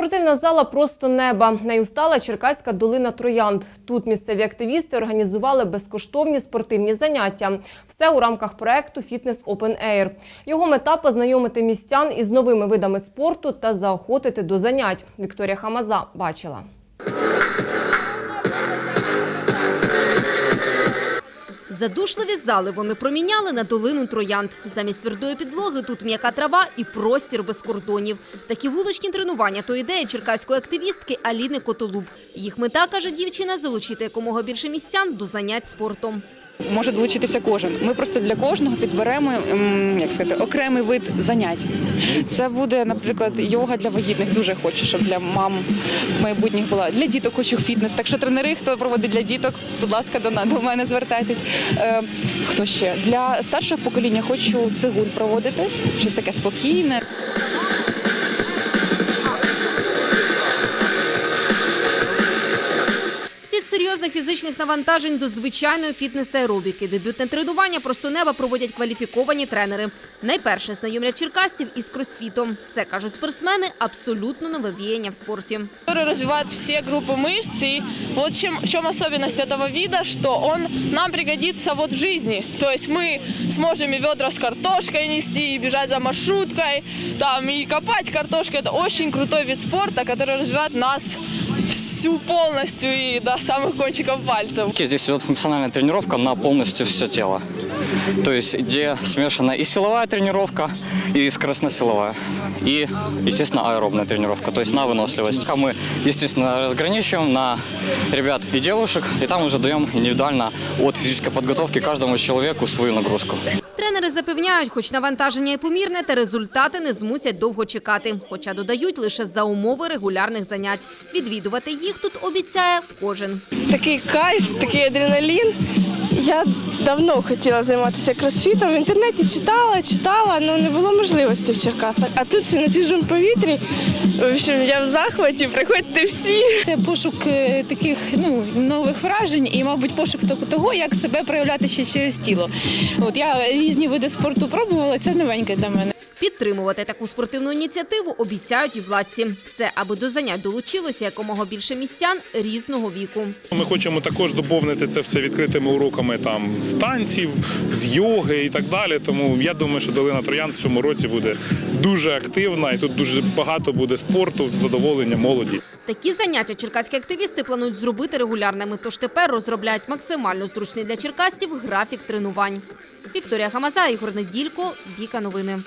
Спортивна зала просто неба. Нею стала Черкаська долина Троянд. Тут місцеві активісти організували безкоштовні спортивні заняття. Все у рамках проекту Фітнес Open Air. Його мета познайомити містян із новими видами спорту та заохотити до занять. Вікторія Хамаза бачила. Задушливі зали вони проміняли на долину троянд. Замість твердої підлоги тут м'яка трава і простір без кордонів. Такі вуличні тренування – то ідея черкаської активістки Аліни Котолуб. Їх мета, каже дівчина, залучити якомога більше містян до занять спортом. Може долучитися кожен. Ми просто для кожного підберемо ем, як сказати, окремий вид занять. Це буде, наприклад, йога для вагітних. Дуже хочу, щоб для мам майбутніх була. Для діток хочу фітнес. Так що тренери, хто проводить для діток, будь ласка, до, до мене звертайтесь. Е, хто ще? Для старшого покоління хочу цигун проводити, щось таке спокійне. серйозних фізичних навантажень до звичайної фітнес-аеробіки. Дебютне тренування просто неба проводять кваліфіковані тренери. Найперше знайомлять черкастів із кросфітом. Це, кажуть спортсмени, абсолютно нове віяння в спорті. который развивает все группы мышц. И вот чем, в чем особенность этого вида, что он нам пригодится вот в жизни. То есть мы сможем и ведра с картошкой нести, и бежать за маршруткой, там, и копать картошку. Это очень крутой вид спорта, который развивает нас всю полностью и до самых кончиков пальцев. Здесь идет функциональная тренировка на полностью все тело. То есть, где смешана и силовая тренировка, и скоростно-силовая. И, естественно, аэробная тренировка, то есть на выносливость. А мы, естественно, разграничиваем на ребят и девушек, и там уже даем индивидуально от физической подготовки каждому человеку свою нагрузку. Тренери запевняють, хоч навантаження і помірне, та результати не змусять довго чекати. Хоча додають лише за умови регулярних занять. Відвідувати їх тут обіцяє кожен. такий кайф, такий адреналін. Я давно хотіла займатися кросфітом. В інтернеті читала, читала, але не було можливості в Черкасах. А тут ще на свіжому повітрі. В общем, я в захваті, приходьте всі. Це пошук е, таких ну нових вражень і, мабуть, пошук того, як себе проявляти ще через тіло. От я різні види спорту пробувала. Це новеньке для мене. Підтримувати таку спортивну ініціативу обіцяють і владці. Все, аби до занять долучилося якомога більше містян різного віку. Ми хочемо також доповнити це все відкритими уроками там з танців, з йоги і так далі. Тому я думаю, що долина Троян в цьому році буде дуже активна, і тут дуже багато буде спорту з задоволення молоді. Такі заняття черкаські активісти планують зробити регулярними, тож тепер розробляють максимально зручний для черкастів графік тренувань. Вікторія Хамаза, Ігор Неділько, Віка Новини.